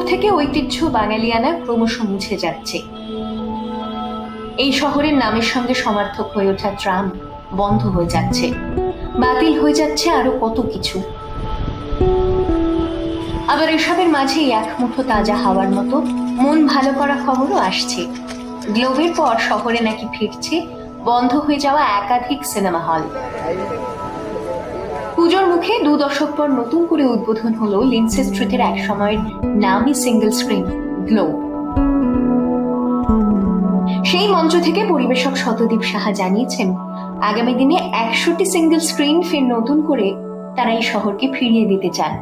থেকে ঐতিহ্য বাঙালিয়ানা ক্রমশ মুছে যাচ্ছে। এই শহরের নামের সঙ্গে সমার্থক হয়ে ওঠা ট্রাম বন্ধ হয়ে যাচ্ছে। বাতিল হয়ে যাচ্ছে আরও কত কিছু। আবার এসবের মাঝেই এক মুঠো তাজা হাওয়ার মতো মন ভালো করা খবরও আসছে। গ্লোবের পর শহরে নাকি ফিরছে বন্ধ হয়ে যাওয়া একাধিক সিনেমা হল। মুখে দু দশক পর নতুন করে উদ্বোধন হলো লিন্সে স্ট্রিটের এক সময়ের নামি সিঙ্গেল স্ক্রিন গ্লোব সেই মঞ্চ থেকে পরিবেশক শতদীপ সাহা জানিয়েছেন, আগামী দিনে একশোটি সিঙ্গেল স্ক্রিন ফের নতুন করে তারা এই শহরকে ফিরিয়ে দিতে চান।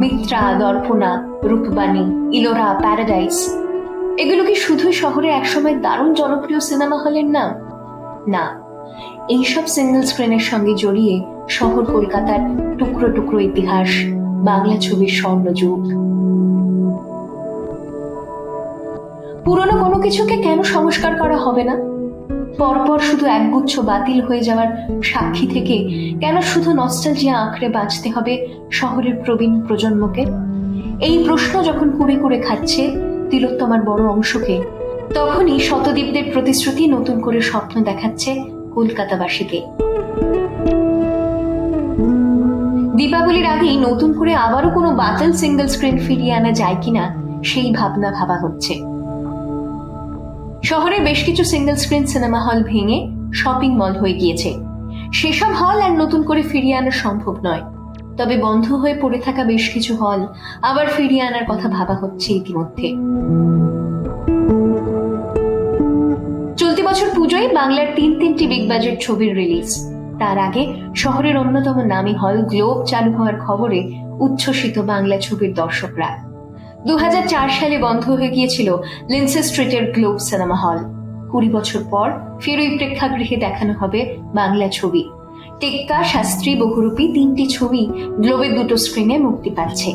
মিত্রা, দর্পণা, রূপবাণী, ইলোরা প্যারাডাইস এগুলো কি শুধুই শহরে একসময় দারুণ জনপ্রিয় সিনেমা হলের নাম? না। এইসব সিঙ্গেল স্ক্রিনের সঙ্গে জড়িয়ে শহর কলকাতার টুকরো টুকরো ইতিহাস, বাংলা ছবির স্বর্ণযুগ। পুরনো কোনো কিছুকে কেন সংস্কার করা হবে না? পরপর শুধু একগুচ্ছ বাতিল হয়ে যাওয়ার সাক্ষী থেকে কেন শুধু নস্টালজিয়া আঁকড়ে বাঁচতে হবে শহরের প্রবীণ প্রজন্মকে? এই প্রশ্ন যখন কুড়ে কুড়ে খাচ্ছে তিলোত্তমার বড় অংশকে, তখনই শতদ্বীপদের প্রতিশ্রুতি নতুন করে স্বপ্ন দেখাচ্ছে কলকাতাবাসীকে। দীপাবলির আগেই নতুন করে আবারও কোনো বাতিল সিঙ্গেল স্ক্রিন ফিরিয়ে আনা যায় কিনা, সেই ভাবনা ভাবা হচ্ছে। শহরে বেশ কিছু সিঙ্গেল স্ক্রিন সিনেমা হল ভেঙে শপিং মল হয়ে গিয়েছে। সেসব হল আর নতুন করে ফিরিয়ে আনা সম্ভব নয়। তবে বন্ধ হয়ে পড়ে থাকা বেশ কিছু হল আবার ফিরিয়ে আনার কথা ভাবা হচ্ছে ইতিমধ্যে। বছর পুজোয় বাংলার তিন তিনটি বিগ বাজেট ছবির রিলিজ তার আগে শহরের অন্যতম নামী হল গ্লোব চালু হওয়ার খবরে উচ্ছ্বসিত বাংলা ছবির দর্শকরা। দু হাজার চার সালে বন্ধ হয়ে গিয়েছিল লিন্সে স্ট্রিটের গ্লোব সিনেমা হল কুড়ি বছর পর ফের ওই প্রেক্ষাগৃহে দেখানো হবে বাংলা ছবি। টেক্কা, শাস্ত্রী, বহুরূপী তিনটি ছবি গ্লোবের দুটো স্ক্রিনে মুক্তি পাচ্ছে।